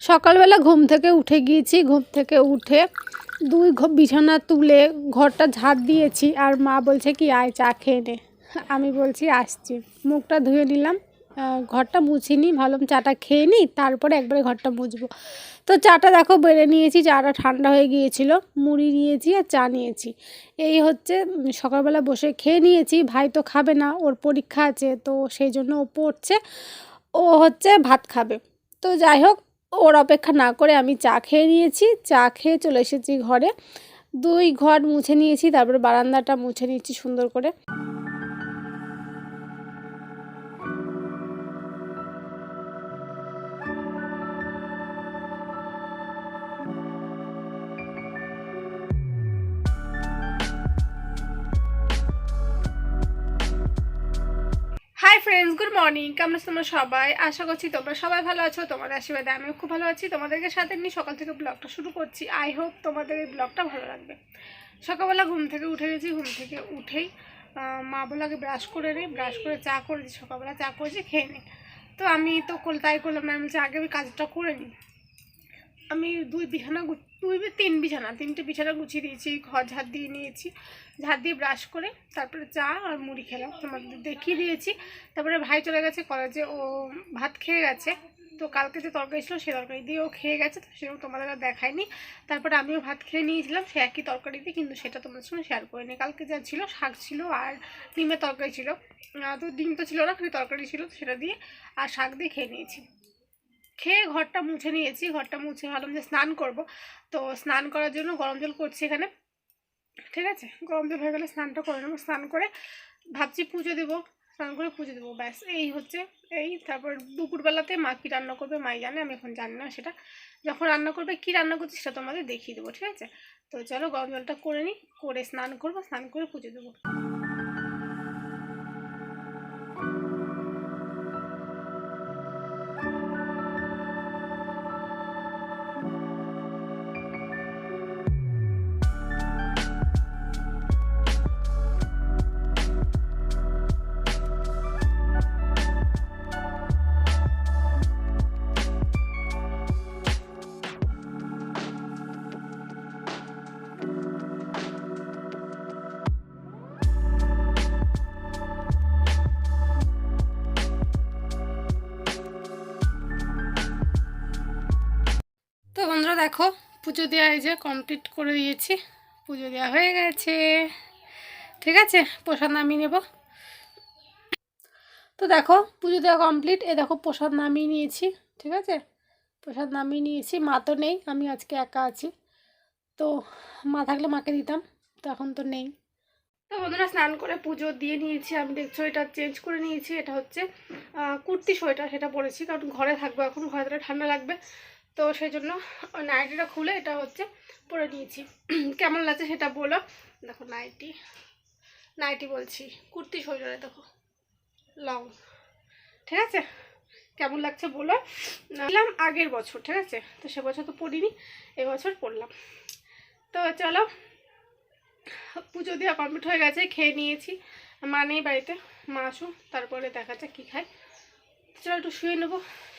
সকালবেলা ঘুম থেকে উঠে গিয়েছি। ঘুম থেকে উঠে দুই বিছানা তুলে ঘরটা ঝাড় দিয়েছি আর মা বলছে কি, আয় চা খেয়ে নে। আমি বলছি, আসছি। মুখটা ধুয়ে নিলাম। ঘরটা মুছিনি ভাবলাম চাটা খেয়ে নিই, তারপরে একবারে ঘরটা মুছবো। তো চাটা দেখো বেড়ে নিয়েছি, চাটা ঠান্ডা হয়ে গিয়েছিল। মুড়ি নিয়েছি আর চা নিয়েছি। এই হচ্ছে সকালবেলা বসে খেয়ে নিয়েছি। ভাই তো খাবে না, ওর পরীক্ষা আছে, তো সেই জন্য ও পড়ছে। ও হচ্ছে ভাত খাবে। তো যাই হোক ওর অপেক্ষা না করে আমি চা খেয়ে নিয়েছি। চা খেয়ে চলে এসেছি ঘরে। দুই ঘর মুছে নিয়েছি, তারপরে বারান্দাটা মুছে নিয়েছি সুন্দর করে। হাই ফ্রেন্ডস গুড মর্নিং কেমন আছো তোমরা সবাই? আশা করছি তোমরা সবাই ভালো আছো, তোমাদের আশীর্বাদে আমিও খুব ভালো আছি। তোমাদেরকে সাথে নিয়ে সকাল থেকে ব্লগটা শুরু করছি। আই হোপ তোমাদের এই ব্লগটা ভালো লাগবে। সকালবেলা ঘুম থেকে উঠে গেছি, ঘুম থেকে উঠেই মা বলে আগে ব্রাশ করে নিই ব্রাশ করে চা করেছি সকালবেলা চা করেছি, খেয়ে নিই তো আমি তো তাই করলাম না আমি আগে আমি কাজটা করে নিই। আমি দুই বিছানা দুই তিন বিছানা, তিনটে বিছানা গুছিয়ে দিয়েছি, ঘর ঝাড় দিয়ে নিয়েছি। ঝাড় দিয়ে ব্রাশ করে তারপরে চা আর মুড়ি খেলাম। তোমাদের দেখিয়ে দিয়েছি। তারপরে ভাই চলে গেছে কলেজে ও ভাত খেয়ে গেছে। তো কালকে যে তরকারি ছিল সে তরকারি দিয়ে ও খেয়ে গেছে, তো সেরকম তোমাদের আর দেখায়নি। তারপরে আমিও ভাত খেয়ে নিয়েছিলাম, সে একই তরকারি দিয়ে কিন্তু সেটা তোমাদের সঙ্গে শেয়ার করিনি। কালকে যা ছিল, শাক ছিল আর ডিমের তরকারি ছিল। তো ডিম তো ছিল না, খালি তরকারি ছিল, সেটা দিয়ে আর শাক দিয়ে খেয়ে নিয়েছি। খেয়ে ঘরটা মুছে নিয়েছি, ঘরটা মুছে ভাবলাম যে স্নান করব। তো স্নান করার জন্য গরম জল করছি এখানে। ঠিক আছে? গরম জল হয়ে গেলে স্নানটা করে নেব। স্নান করে ভাবছি পুজো দেবো। স্নান করে পুজো দেবো। ব্যাস, এই হচ্ছে, এই তারপর দুপুরবেলাতে মা কী রান্না করবে মাই জানে, আমি এখন জানি না সেটা। যখন রান্না করবে, কী রান্না করছি সেটা তোমাদের দেখিয়ে দেবো। ঠিক আছে? তো চলো গরম জলটা করে নিই, করে স্নান করব, স্নান করে পুজো দেবো। বন্ধুরা দেখো, পুজো দেওয়া এই যে কমপ্লিট করে দিয়েছি। পুজো দেওয়া হয়ে গেছে। ঠিক আছে, প্রসাদ নামিয়ে নেব। তো দেখো, পুজো দেওয়া কমপ্লিট এ দেখো, প্রসাদ নামিয়ে নিয়েছি। ঠিক আছে? প্রসাদ নামিয়ে নিয়েছি। মা তো নেই, আমি আজকে একা আছি। তো মা থাকলে মাকে দিতাম, তো এখন তো নেই। তো বন্ধুরা, স্নান করে পুজো দিয়ে নিয়েছি। আমি দেখছ, এটা চেঞ্জ করে নিয়েছি। এটা হচ্ছে কুর্তি সোয়েটার সেটা পরেছি। কারণ ঘরে থাকব এখন, ঘরে থাকলে ঠান্ডা লাগবে। তো সেই জন্য নাইটিটা খুলে এটা হচ্ছে পরে নিয়েছি। কেমন লাগছে সেটা বলো। দেখো নাইটি নাইটি বলছি, কুর্তি সোয়েটারে দেখো, লং, ঠিক আছে? কেমন লাগছে বলো। নিলাম আগের বছর, ঠিক আছে? তো সে বছর তো পড়িনি এবছর পড়লাম তো চলো, পুজো দেওয়া কমপ্লিট হয়ে গেছে, খেয়ে নিয়েছি। মা নেই বাড়িতে, মা আসুন তারপরে দেখা যাক কী খায়। চলো একটু শুয়ে নেব।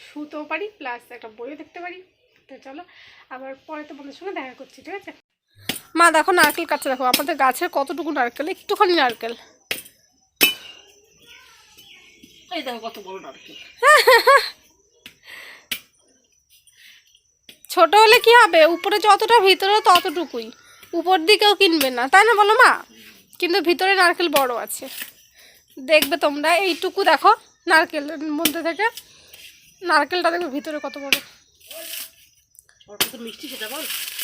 শুতেও পারি প্লাস একটা বইও দেখতে পারি। তো চলো আবার পরে তো বন্ধুর সঙ্গে দেখা করছি ঠিক আছে? মা দেখো নারকেল কাটছে দেখো আমাদের গাছের কতটুকু নারকেল একটুখানি নারকেল। এই দেখো কত বড় নারকেল। ছোট হলে কি হবে? উপরে যতটা ভিতরে ততটুকুই। উপর দিকেও কিনবে না তাই না বলো মা? কিন্তু ভিতরে নারকেল বড় আছে। দেখবে তোমরা এইটুকু দেখো। নারকেলের মধ্যে থেকে। নারকেলটা দেখবে ভিতরে কত বড়। মিষ্টি সেটা বল।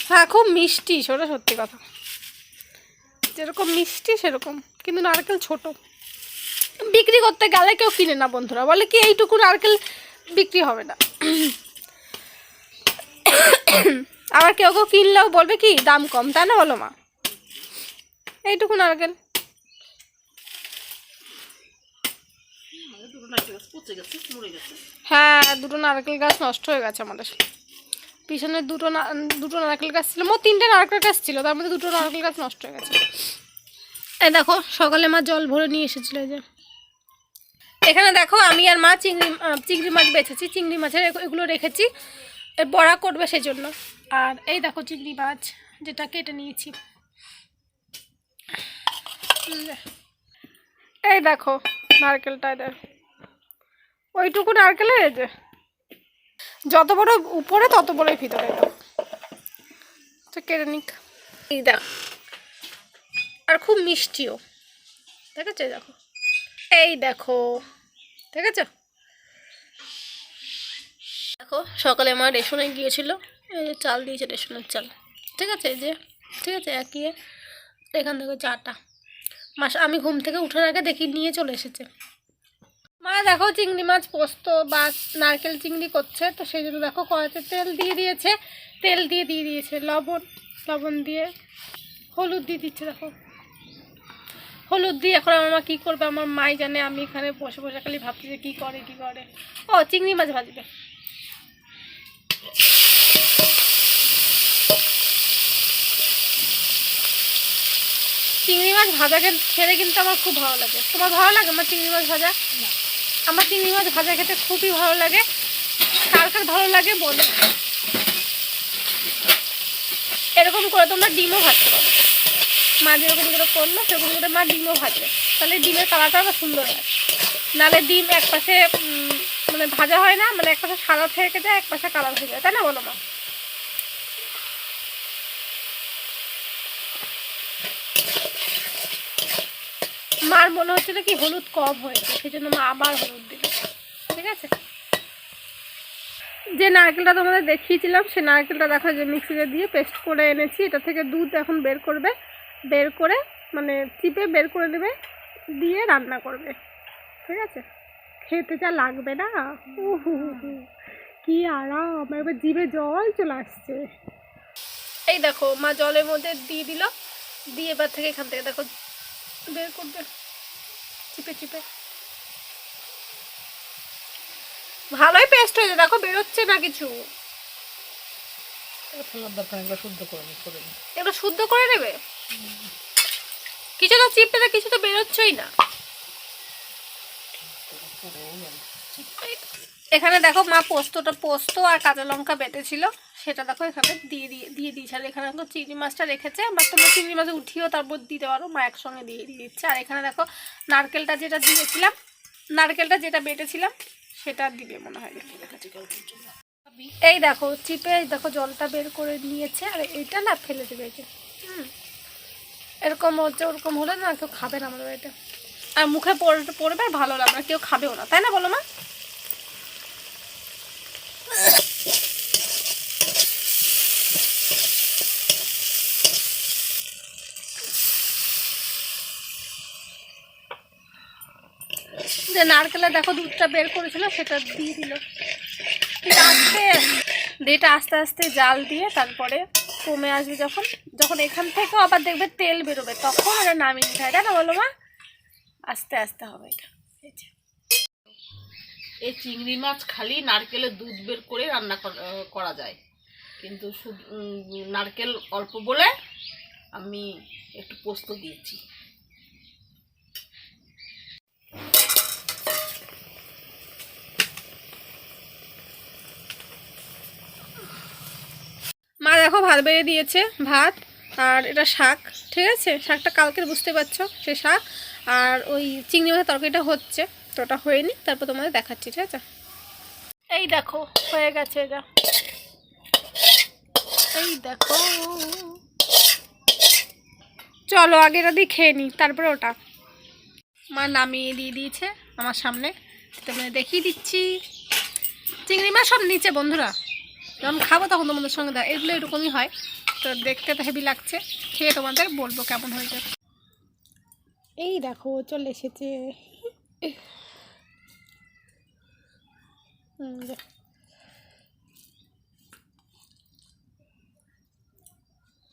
হ্যাঁ খুব মিষ্টি সেটা সত্যি কথা। যেরকম মিষ্টি সেরকম কিন্তু নারকেল ছোট। বিক্রি করতে গেলে কেউ কিনে না বন্ধুরা বলে কি এইটুকু নারকেল বিক্রি হবে না। আবার কেউ কেউ কিনলেও বলবে কি দাম কম তাই না বলো মা? এইটুকু নারকেল আমাদের দুটো নারকেল গাছ পচে গেছে মরে গেছে হ্যাঁ দুটো নারকেল গাছ নষ্ট হয়ে গেছে আমাদের। পিছনে দুটো দুটো নারকেল গাছ ছিল, মোট তিনটে নারকেল গাছ ছিল, তার মধ্যে দুটো নারকেল গাছ নষ্ট হয়ে গেছে। এই দেখো, সকালে মা জল ভরে নিয়ে এসেছিল যে। এখানে দেখো, আমি আর মা চিংড়ি চিংড়ি মাছ বেছেছি, চিংড়ি মাছের এগু- এগুলো রেখেছি বড়া করবে সেই জন্য আর এই দেখো চিংড়ি মাছ, যেটা কেটে নিয়েছি। এই দেখো, নারকেলটা এদের। ওইটুকু নারকেলের এই যে যত বড় উপরে, তত বড়ই ভিতরে। কেটে নিক। এই দেখো। আর খুব মিষ্টিও। ঠিক আছে দেখো। এই দেখো। ঠিক আছে দেখো, সকালে আমার রেশনে গিয়েছিল। এই যে চাল দিয়েছে রেশনের চাল। ঠিক আছে? এই যে। ঠিক আছে? একই এখান থেকে চাটা। মাস আমি ঘুম থেকে উঠার আগে দেখি নিয়ে চলে এসেছে। মা, দেখো চিংড়ি মাছ পোস্ত বা নারকেল চিংড়ি করছে, তো সেই জন্য দেখো কড়াতে তেল দিয়ে দিয়েছে। তেল দিয়ে দিয়ে দিয়েছে, লবণ লবণ দিয়ে। হলুদ দিয়ে দিচ্ছে, দেখো। হলুদ দিয়ে এখন আমার মা কী করবে? আমার মাই জানে, আমি এখানে বসে বসে খালি ভাবছি যে কী করে কী করে। ও, চিংড়ি মাছ ভাজবে। চিংড়ি মাছ ভাজা খেতে কিন্তু আমার খুব ভালো লাগে। তোমার ভালো লাগে আমার চিংড়ি মাছ ভাজা? আমার চিংড়ি মাছ ভাজা খেতে খুবই ভালো লাগে। কার কার ভালো লাগে বলো। এরকম করে তোমরা ডিমও ভাজতে পারো। মা যেরকম করে করল, সেরকম করে মা ডিমও ভাজবে। তাহলে ডিমের কালারটা আরও সুন্দর হয়। নালে ডিম এক পাশে মানে ভাজা হয় না মানে এক পাশে সাদা থেকে যায় এক পাশে কালার হয়ে যায়। তাই না বলো মা? মার মনে হচ্ছিল কি হলুদ কম হয়েছে সেই জন্য মা আবার হলুদ দিল। ঠিক আছে? যে নারকেলটা তোমাদের দেখিয়েছিলাম, সে নারকেলটা দেখো যে মিক্সিতে দিয়ে পেস্ট করে এনেছি। এটা থেকে দুধ এখন বের করবে, বের করে মানে চিপে বের করে নেবে, দিয়ে রান্না করবে। ঠিক আছে? খেতে যা লাগবে না। কি আরাম, এবার জিভে জল চলে আসছে। এই দেখো, মা জলের মধ্যে দিয়ে দিল, দিয়ে এবার থেকে এখান থেকে দেখো বের করবে। চিপে চিপে। ভালোই পেস্ট হয়েছে দেখো বেরোচ্ছে না কিছু। শুদ্ধ করে এগুলো শুদ্ধ করে নেবে? কিছু তো চিপটা কিছু তো বেরোচ্ছই না। এখানে দেখো মা পোস্তটা, পোস্ত আর কাঁচা লঙ্কা বেটেছিল। সেটা দেখো এখানে দিয়ে দিয়ে দিয়ে দিয়েছে। আর এখানে দেখো চিংড়ি মাছটা রেখেছে। বা তোমরা চিংড়ি মাছ উঠিয়েও তারপর দিতে পারো। মা একসঙ্গে দিয়ে দিয়ে দিচ্ছে। আর এখানে দেখো নারকেলটা যেটা দিয়েছিলাম, নারকেলটা যেটা বেটেছিলাম, সেটা দিবে মনে হয়। এই দেখো চিপে দেখো জলটা বের করে নিয়েছে। আর এটা না ফেলে দেবে। হুম। এরকম হচ্ছে, ওরকম হলে না কেউ খাবে না আমাদের এটা আর মুখে পড়ে, পড়বে আর ভালো লাগবে না। কেউ খাবেও না। তাই না বলো মা? যে নারকেলের দেখো দুধটা বের করেছিল, সেটা দিয়ে দিল। আস্তে এটা আস্তে আস্তে জাল দিয়ে তারপরে কমে আসবে যখন। যখন এখান থেকেও আবার দেখবে তেল বেরোবে, তখন ওটা নামিয়ে নিতে হয়। না বলো মা? আস্তে আস্তে হবে এটা। এই চিংড়ি মাছ খালি নারকেলের দুধ বের করে রান্না করা যায়। কিন্তু নারকেল অল্প বলে আমি একটু পোস্ত দিয়েছি মা দেখো ভাত বেড়ে দিয়েছে, ভাত আর এটা শাক, ঠিক আছে? শাকটা কালকের বুঝতে পারছ, সে শাক। আর ওই চিংড়ি মাছের তরকারিটা হচ্ছে, তো ওটা হয়নি তারপর তোমাদের দেখাচ্ছি, ঠিক আছে? এই দেখো, হয়ে গেছে এটা। এই দেখো। চলো, আগে এটা দিয়ে খেয়ে নিই, তারপরে ওটা। মা নামিয়ে দিয়ে দিয়েছে আমার সামনে, তোমাদের দেখিয়ে দিচ্ছি। চিংড়ি মাছ সব নিচে, বন্ধুরা। যখন খাব তখন তোমাদের সঙ্গে দেয় এগুলো এরকমই হয়। তো দেখতে তো হেভি লাগছে। খেয়ে তোমাদের বলব কেমন হয়েছে। এই দেখো চলে এসেছে। হুম